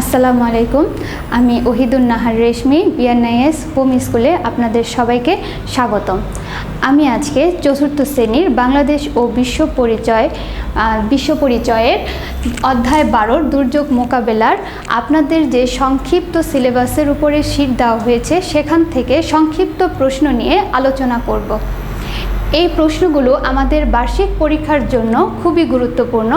আসসালামু আলাইকুম। আমি ওহিদুন নাহার রেশমি বিএনআইএস হোম স্কুলে আপনাদের সবাইকে স্বাগতম। আমি আজকে চতুর্থ শ্রেণির বাংলাদেশ ও বিশ্ব পরিচয় বিশ্ব পরিচয়ের অধ্যায় বারোর দুর্যোগ মোকাবেলার আপনাদের যে সংক্ষিপ্ত সিলেবাসের উপরে শীট দেওয়া হয়েছে, সেখান থেকে সংক্ষিপ্ত প্রশ্ন নিয়ে আলোচনা করব। এই প্রশ্নগুলো আমাদের বার্ষিক পরীক্ষার জন্য খুবই গুরুত্বপূর্ণ।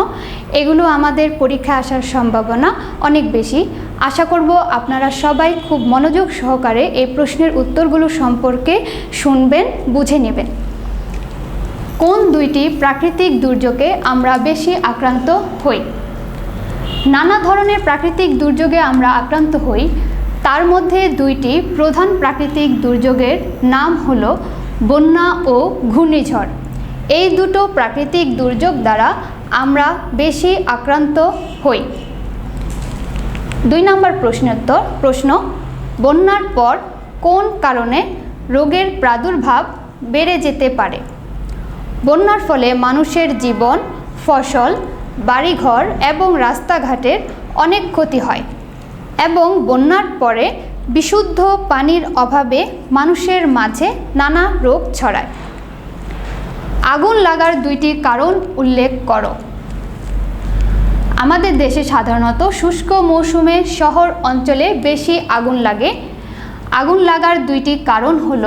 এগুলো আমাদের পরীক্ষা আসার সম্ভাবনা অনেক বেশি। আশা করব আপনারা সবাই খুব মনোযোগ সহকারে এই প্রশ্নের উত্তরগুলো সম্পর্কে শুনবেন, বুঝে নেবেন। কোন দুইটি প্রাকৃতিক দুর্যোগে আমরা বেশি আক্রান্ত হই? নানা ধরনের প্রাকৃতিক দুর্যোগে আমরা আক্রান্ত হই। তার মধ্যে দুইটি প্রধান প্রাকৃতিক দুর্যোগের নাম হলো বন্যা ও ঘূর্ণিঝড়। এই দুটো প্রাকৃতিক দুর্যোগ দ্বারা আমরা বেশি আক্রান্ত হই। দুই নম্বর প্রশ্নোত্তর, প্রশ্ন, বন্যার পর কোন কারণে রোগের প্রাদুর্ভাব বেড়ে যেতে পারে? বন্যার ফলে মানুষের জীবন, ফসল, বাড়িঘর এবং রাস্তাঘাটের অনেক ক্ষতি হয় এবং বন্যার পরে বিশুদ্ধ পানির অভাবে মানুষের মাঝে নানা রোগ ছড়ায়। আগুন লাগার দুইটি কারণ উল্লেখ করো। আমাদের দেশে সাধারণত শুষ্ক মৌসুমে শহর অঞ্চলে বেশি আগুন লাগে। আগুন লাগার দুইটি কারণ হল,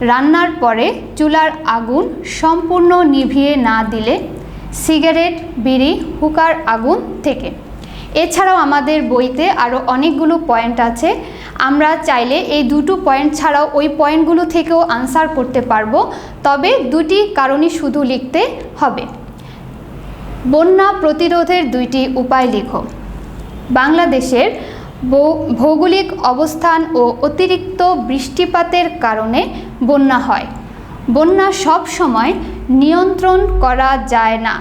রান্নার পরে চুলার আগুন সম্পূর্ণ নিভিয়ে না দিলে সিগারেট, বিড়ি, হুকার আগুন থেকে। এছাড়াও আমাদের বইতে আরও অনেকগুলো পয়েন্ট আছে। আমরা চাইলে এই দুটো পয়েন্ট ছাড়াও ওই পয়েন্টগুলো থেকেও আনসার করতে পারব। তবে দুটি কারণই শুধু লিখতে হবে। বন্যা প্রতিরোধের দুইটি উপায় লিখো। বাংলাদেশের ভৌগোলিক অবস্থান ও অতিরিক্ত বৃষ্টিপাতের কারণে বন্যা হয়। বন্যা সব সময় নিয়ন্ত্রণ করা যায় না,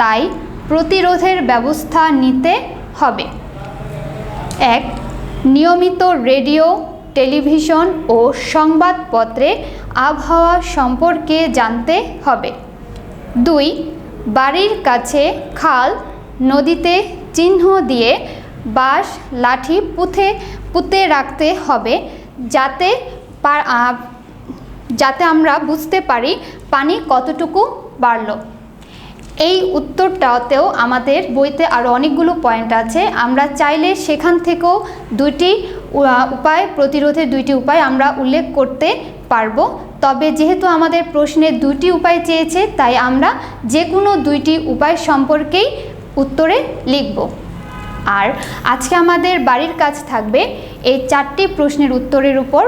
তাই প্রতিরোধের ব্যবস্থা নিতে হবে। এক নিয়মিত রেডিও, টেলিভিশন ও সংবাদপত্রে আবহাওয়া সম্পর্কে জানতে হবে। দুই, বাড়ির কাছে খাল, নদীতে চিহ্ন দিয়ে বাঁশ, লাঠি পুঁতে পুঁতে রাখতে হবে যাতে যাতে আমরা বুঝতে পারি পানি কতটুকু বাড়লো। এই উত্তরটাতেও আমাদের বইতে আরও অনেকগুলো পয়েন্ট আছে। আমরা চাইলে সেখান থেকেও দুইটি উপায়, প্রতিরোধের দুইটি উপায় আমরা উল্লেখ করতে পারব। তবে যেহেতু আমাদের প্রশ্নে দুটি উপায় চেয়েছে, তাই আমরা যে কোনো দুইটি উপায় সম্পর্কেই উত্তরে লিখব। আর আজকে আমাদের বাড়ির কাজ থাকবে এই চারটি প্রশ্নের উত্তরের উপর।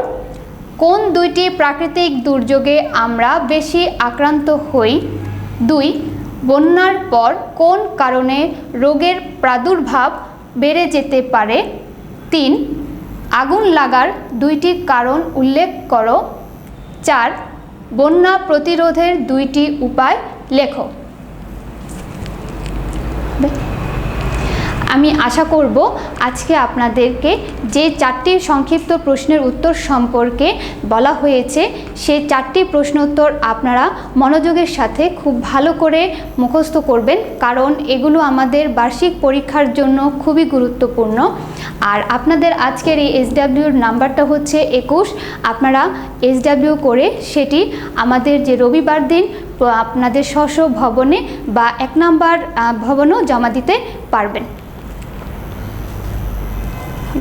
কোন দুইটি প্রাকৃতিক দুর্যোগে আমরা বেশি আক্রান্ত হই? দুই বন্যার পর কোন কারণে রোগের প্রাদুর্ভাব বেড়ে যেতে পারে? তিন, আগুন লাগার দুইটি কারণ উল্লেখ করো। চার, বন্যা প্রতিরোধের দুইটি উপায় লেখো। আমি আশা করব আজকে আপনাদেরকে যে চারটি সংক্ষিপ্ত প্রশ্নের উত্তর সম্পর্কে বলা হয়েছে, সেই চারটি প্রশ্ন উত্তর আপনারা মনোযোগের সাথে খুব ভালো করে মুখস্থ করবেন, কারণ এগুলো আমাদের বার্ষিক পরীক্ষার জন্য খুবই গুরুত্বপূর্ণ। আর আপনাদের আজকের এই এসডাব্লিউর নাম্বারটা হচ্ছে একুশ। আপনারা এসডাব্লিউ করে সেটি আমাদের যে রবিবার দিন, আপনাদের স্ব ভবনে বা এক নাম্বার ভবনেও জমা দিতে পারবেন।